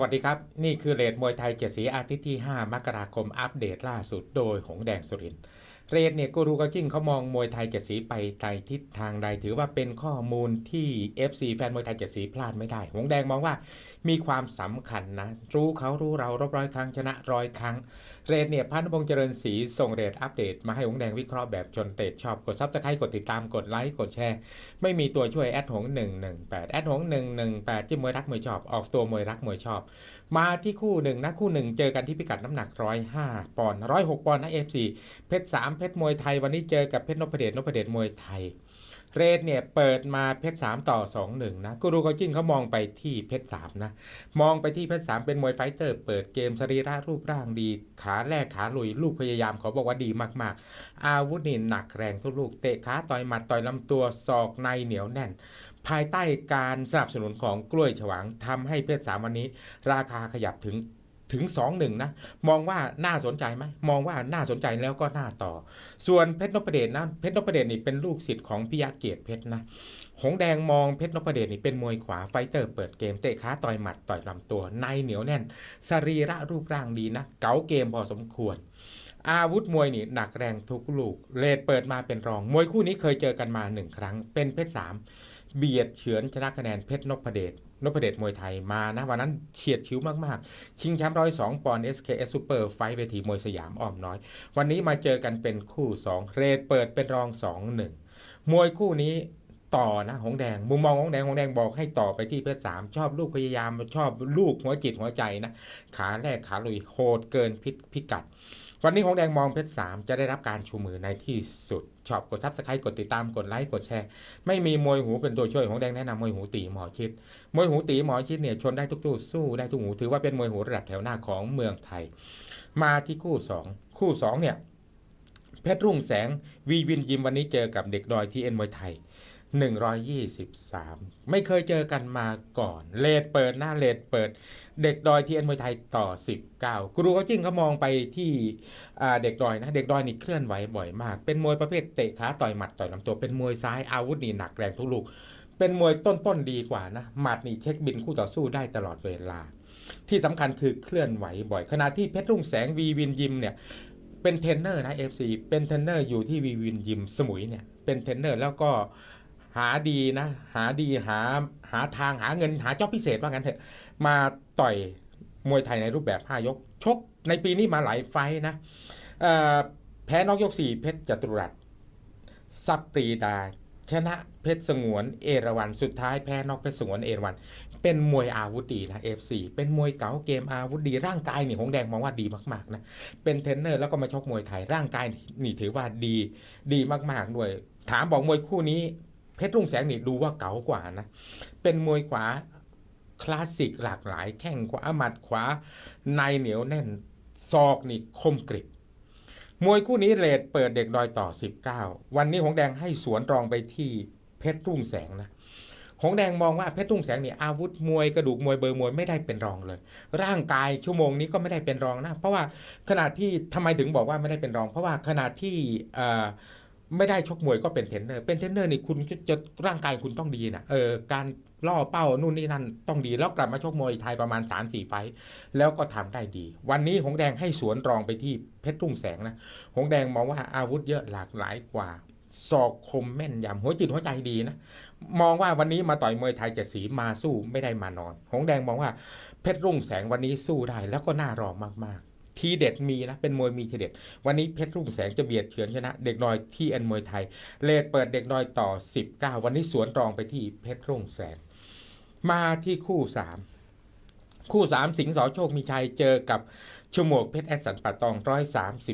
วัสดีครับ นี่คือเลดมวยไทยเจ็ดสีอาทิตย์ที่ 5 มกราคมอัปเดตล่าสุดโดยหงแดงสุรินทร์ เรดเนี่ยกูรูก็จิ้งเขามองมวยไทยเจ็ดสีไปในทิศทางใด ถือว่าเป็นข้อมูลที่ FC แฟนมวยไทยเจ็ดสีพลาดไม่ได้ หงแดงมองว่ามีความสำคัญนะ รู้เขารู้เรารบร้อยครั้งชนะร้อยครั้ง เรดเนี่ยพันธพงษ์เจริญศรีส่งเรดอัปเดต มาให้หงแดงวิเคราะห์แบบชนเตดชอบกดซับสไครต์กดติดตามกดไลค์กดแชร์ไม่มีตัวช่วยแอดหง118แปดแอดหง118จิ้มมวยรักมวยชอบออกตัวมวยรักมวยชอบ มาที่คู่หนึ่งนะคู่หนึ่งเจอกันที่พิกัดน้ำหนัก105ปอนด์106ปอนด์นะ FC เพชร3เพชรมวยไทย วันนี้เจอกับเพชรนพเดชนพเดชมวยไทย เรทเนี่ยเปิดมาเพชร3ต่อ2 1นะกูรูเขาจิ้งเขามองไปที่เพชร3นะ มองไปที่เพชร3เป็นมวยไฟเตอร์ เปิดเกมสรีระรูปร่างดี ขาแรกขาลุยลูกพยายามเขาบอกว่าดีมากๆ อาวุธนี่หนักแรงทุกลูกเตะขาต่อยหมัดต่อยลำตัวศอกในเหนียวแน่น ภายใต้การสนับสนุนของกล้วยฉวางทำให้เพชรสามวันนี้ ราคาขยับถึง ถึง2อหนึ่งนะ มองว่าน่าสนใจไหมมองว่าน่าสนใจแล้วก็น่าต่อ ส่วนเพชรนพเดชนะเพชรนพเดชนี่เป็นลูกศิษย์ของพิยาเกียรติเพชรนะหงแดงมองเพชรนพเดชนี่เป็นมวยขวาไฟเตอร์เปิดเกมเตะขาต่อยหมัดต่อยลำตัว ในเหนียวแน่น สรีระรูปร่างดีนะ เก๋าเกมพอสมควร อาวุธมวยนี่หนักแรงทุกลูก เลดเปิดมาเป็นรอง มวยคู่นี้เคยเจอกันมาหนึ่งครั้ง เป็นเพชรสามเบียดเฉือนชนะคะแนนเพชรนพเดช นพเดชมวยไทยมานะวันนั้นเฉียดชิวมากๆ ชิงแชมป์ร้อยสองปอนด์ SKS Super ไฟเวทีมวยสยามอ้อมน้อย วันนี้มาเจอกันเป็นคู่ 2 เรดเปิดเป็นรอง 2 1 มวยคู่นี้ ต่อนะหงแดง มุมมองของแดงหงแดงบอกให้ต่อไปที่เพชรสามชอบลูกพยายามชอบลูกหัวจิตหัวใจนะ ขาแรกขาลุยโหดเกินพิพิกัด วันนี้หงแดงมองเพชรสามจะได้รับการชูมือในที่สุดชอบกดซับสไครต์กดติดตามกดไลค์กดแชร์ ไม่มีมวยหูเป็นตัวช่วยของแดงแนะนำมวยหูตีหมอชิดมวยหูตีหมอชิดเนี่ยชนได้ทุกตู้สู้ได้ทุกหูถือว่าเป็นมวยหูระดับแถวหน้าของเมืองไทย มาที่คู่2คู่2เนี่ยเพชรรุ่งแสงวีวินยิมวันนี้เจอกับเด็กดอยทีเอ็นมวยไทย 123 ไม่เคยเจอกันมาก่อน เลดเปิดหน้าเลดเปิด เด็กดอยทีเอ็นมวยไทยต่อ 19กูรู้เขาจริงเขามองไปที่เด็กดอยนะ เด็กดอยนี่เคลื่อนไหวบ่อยมาก เป็นมวยประเภทเตะขาต่อยหมัดต่อยลำตัว เป็นมวยซ้ายอาวุธนี่หนักแรงทุกลูก เป็นมวยต้นๆดีกว่านะ หมัดนี่เช็คบินคู่ต่อสู้ได้ตลอดเวลา ที่สำคัญคือเคลื่อนไหวบ่อย ขณะที่เพชรรุ่งแสงวีวินยิมเนี่ยเป็นเทรนเนอร์นะ FC เป็นเทรนเนอร์อยู่ที่วีวินยิมสมุยเนี่ย เป็นเทรนเนอร์แล้วก็ หาดีนะ หาดีหาหาทางหาเงินหาจ็อบพิเศษว่างั้นเถอะมาต่อยมวยไทยในรูปแบบ 5 ยก ชกในปีนี้มาหลายไฟนะแพ้นอกยก 4 เพชรจตุรัสซับปรีดา ชนะเพชรสงวนเอราวันสุดท้ายแพ้นอกเพชรสงวนเอราวันเป็นมวยอาวุธดีนะ F4 เป็นมวยเก๋าเกมอาวุธดีร่างกายนี่หงแดงมองว่าดีมากๆนะเป็นเทรนเนอร์แล้วก็มาชกมวยไทยร่างกายนี่ถือว่าดีดีมากๆด้วย ถามบอกมวยคู่นี้ เพชรรุ่งแสงนี่ดูว่าเก๋ากว่านะ เป็นมวยขวาคลาสสิกหลากหลาย แข้งขวาหมัดขวา ในเหนียวแน่นศอกนี่คมกริบมวยคู่นี้เลดเปิดเด็กดอยต่อ 19 วันนี้หงแดงให้สวนรองไปที่เพชรรุ่งแสงนะหงแดงมองว่าเพชรรุ่งแสงนี่อาวุธมวยกระดูกมวยเบอร์มวยไม่ได้เป็นรองเลย ร่างกายชั่วโมงนี้ก็ไม่ได้เป็นรองนะ เพราะว่าขณะที่ทำไมถึงบอกว่าไม่ได้เป็นรอง เพราะว่าขณะที่ออ ไม่ได้ชกมวยก็เป็นเทรนเนอร์ เป็นเทรนเนอร์นี่คุณจะร่างกายคุณต้องดีนะเออการล่อเป้านู่นนี่นั่นต้องดี แล้วกลับมาชกมวยไทยประมาณ 3-4 ไฟท์แล้วก็ทำได้ดี วันนี้หงแดงให้สวนรองไปที่เพชรรุ่งแสงนะหงแดงมองว่าอาวุธเยอะหลากหลายกว่าศอกคมแม่นยำหัวจิตหัวใจดีนะ มองว่าวันนี้มาต่อยมวยไทยจ็ดสีมาสู้ไม่ได้มานอน หงแดงมองว่าเพชรรุ่งแสงวันนี้สู้ได้แล้วก็น่ารอมากๆ ทีเด็ดมีนะ เป็นมวยมีทีเด็ด วันนี้เพชรรุ่งแสงจะเบียดเฉือนชนะ เด็กน้อยที่เอ็นมวยไทย เลดเปิดเด็กน้อยต่อ 19 วันนี้สวนรองไปที่เพชรรุ่งแสง มาที่คู่ 3 คู่ 3 สิงห์สอโชคมีชัยเจอกับชมวกเพชรแอดสันปะตอง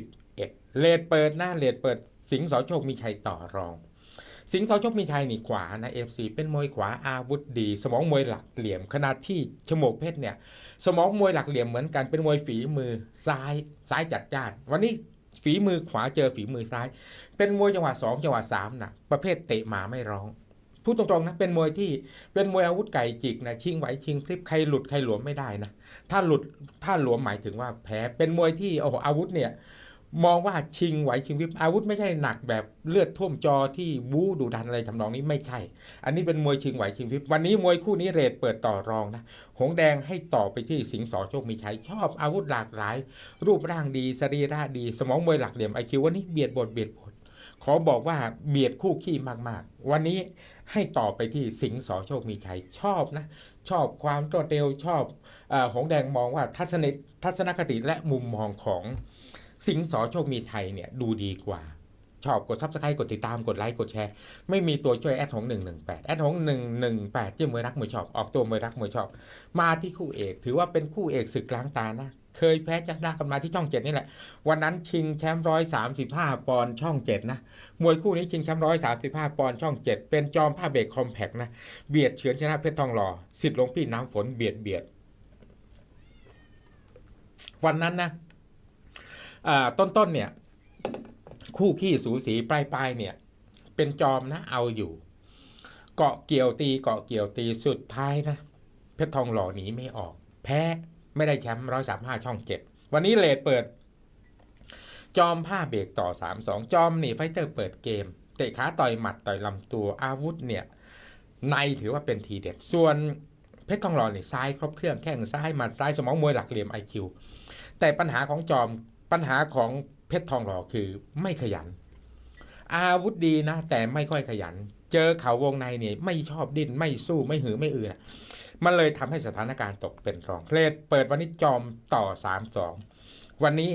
131เลดเปิดหน้าเลดเปิดสิงห์สอโชคมีชัยต่อรอง สิงห์สอโชคมีชัยนี่ขวานะ FC เป็นมวยขวาอาวุธดี สมองมวยหลักเหลี่ยมขณะที่ชมกเพชรเนี่ย สมองมวยหลักเหลี่ยมเหมือนกันเป็นมวยฝีมือซ้ายซ้ายจัดจ้าน วันนี้ฝีมือขวาเจอฝีมือซ้าย เป็นมวยจังหวะสองจังหวะสามนะประเภทเตะหมาไม่ร้องพูดตรงๆนะเป็นมวยที่เป็นมวยอาวุธไก่จิกนะชิงไหวชิงพลิบใครหลุดใครหลวมไม่ได้นะถ้าหลุดถ้าหลวมหมายถึงว่าแพ้เป็นมวยที่โอ้โหอาวุธเนี่ย มองว่าชิงไหวชิงวิบอาวุธไม่ใช่หนักแบบเลือดท่วมจอที่บู๊ดูดันอะไรทำนองนี้ไม่ใช่ อันนี้เป็นมวยชิงไหวชิงวิบวันนี้มวยคู่นี้เรทเปิดต่อรองนะ หงแดงให้ต่อไปที่สิงห์สอโชคมีชัยชอบอาวุธหลากหลาย รูปร่างดีสรีระดี สมองมวยหลักเหลี่ยมไอคิววันนี้เบียดบทเบียดบทขอบอกว่าเบียดคู่ขี้มากๆ วันนี้ให้ต่อไปที่สิงห์สอโชคมีชัยชอบนะ ชอบความรวดเร็วชอบออหงแดงมองว่าทัศนทัศนคติและมุมมองของ สิงห์สอโชคมีชัยเนี่ยดูดีกว่า ชอบกดซับสไครต์กดติดตามกดไลค์กดแชร์ ไม่มีตัวช่วยแอดหงหนึ่งหนึ่งแปดแอดหงหนึ่งหนึ่งแปดที่มวยรักมวยชอบออกตัวมวยรักมวยชอบ มาที่คู่เอก ถือว่าเป็นคู่เอกศึกล้างตานะเคยแพ้จักรากันมาที่ช่องเจ็ดนี่แหละ วันนั้นชิงแชมป์ร้อยสามสิบห้าปอนช่องเจ็ดนะ มวยคู่นี้ชิงแชมป์ร้อยสามสิบห้าปอนช่องเจ็ดเป็นจอมผ้าเบรกคอมแพกนะ เบียดเฉือนชนะเพชรทองหล่อสิทธิ์หลวงพี่น้ำฝนเบียดเบียด วันนั้นนะ ต้นๆเนี่ย คู่ขี้สูสีปลายปลายๆเนี่ย เป็นจอมนะเอาอยู่ เกาะเกี่ยวตีเกาะเกี่ยวตีสุดท้ายนะเพชรทองหล่อหนีไม่ออก แพ้ไม่ได้แชมป์ร้อยสามห้าช่องเจ็ดวันนี้เลดเปิด จอมผ้าเบรกต่อสามสองจอมหนีไฟเตอร์เปิดเกม เตะขาต่อยหมัดต่อยลำตัวอาวุธเนี่ยในถือว่าเป็นทีเด็ด ส่วนเพชรทองหล่อเนี่ยซ้ายครบเครื่องแข้งซ้ายหมัดซ้ายสมองมวยหลักเหลี่ยมไอคิวแต่ปัญหาของจอม ปัญหาของเพชรทองหล่อคือไม่ขยัน อาวุธดีนะ แต่ไม่ค่อยขยัน เจอเขาวงในเนี่ยไม่ชอบดิ้นไม่สู้ไม่หือไม่อือนะมันเลยทำให้สถานการณ์ตกเป็นรองเลดเปิดวันนี้จอมต่อ3-2วันนี้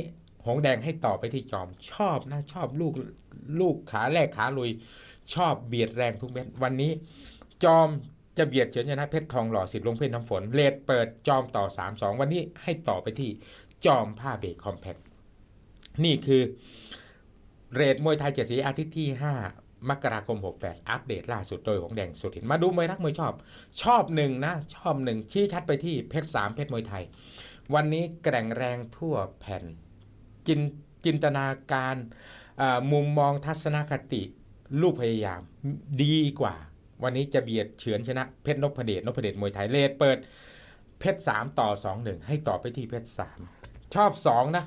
หงแดงให้ต่อไปที่จอมชอบนะชอบลูกลูกขาแรกขาลุย ชอบเบียดแรงทุกเม็ดวันนี้ จอมจะเบียดเฉือนชนะเพชรทองหล่อสิทธิ์ลงเพชรน้ำฝนเลดเปิดจอมต่อ3-2วันนี้ให้ต่อไปที่จอมผ้าเบรกคอมแพค นี่คือเรทมวยไทยเจ็ดสีอาทิตย์ที่ 5 มกราคม 68 อัปเดตล่าสุดโดยหงแดงสุดหินมาดูมวยรักมวยชอบ ชอบหนึ่งนะ ชอบหนึ่งชี้ชัดไปที่เพชรสามเพชรมวยไทย วันนี้แกร่งแรงทั่วแผ่น จินจินตนาการมุมมองทัศนคติลูกพยายามดีกว่า วันนี้จะเบียดเฉือนชนะเพชรนพเดชนพเดชมวยไทยเลดเปิดเพชรสามต่อสองหนึ่งให้ต่อไปที่เพชรสามชอบสองนะ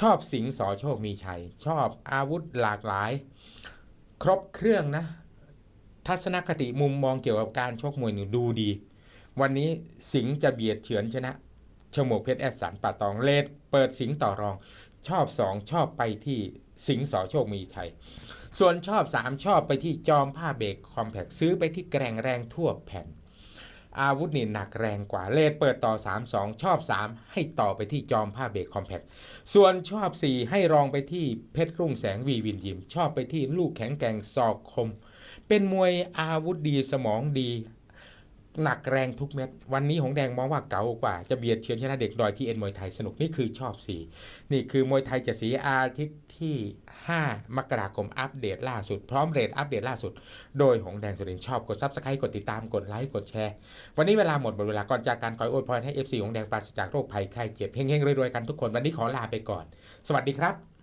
ชอบสิงห์สอโชคมีชัย ชอบอาวุธหลากหลาย ครบเครื่องนะ ทัศนคติมุมมองเกี่ยวกับการชกมวยหนูดูดี วันนี้สิงห์จะเบียดเฉือนชนะชมวกเพชรแอดสันป่าตองเลดเปิดสิงห์ต่อรอง ชอบสองชอบไปที่สิงห์สอโชคมีชัย ส่วนชอบสามชอบไปที่จอมผ้าเบรกคอมแพกซื้อไปที่แกร่งแรงทั่วแผ่น อาวุธนี่หนักแรงกว่าเลดเปิดต่อ 3 2 ชอบ 3 ให้ต่อไปที่จอมผ้าเบรกคอมแพคส่วนชอบ 4 ให้รองไปที่เพชรรุ่งแสงวีวินยิม ชอบไปที่ลูกแข็งแกร่งศอกคม เป็นมวยอาวุธดีสมองดี หนักแรงทุกเม็ด วันนี้หงแดงมองว่าเก๋ากว่า จะเบียดเฉือนชนะเด็กดอยที่เอ็นมวยไทยสนุกนี่คือชอบสีนี่คือมวยไทยเจะสีอาทิตย์ที่ 5 มกราคมอัปเดตล่าสุด พร้อมเรทอัปเดตล่าสุด โดยหงแดงสุรินชอบกดซับสไครต์กดติดตามกดไลค์กดแชร์ วันนี้เวลาหมดหมดเวลาก่อนจากการคอยอวยพรให้ FC หงแดงปราศจากโรคภัยไข้เจ็บเฮงๆรวยๆกันทุกคนวันนี้ขอลาไปก่อน สวัสดีครับ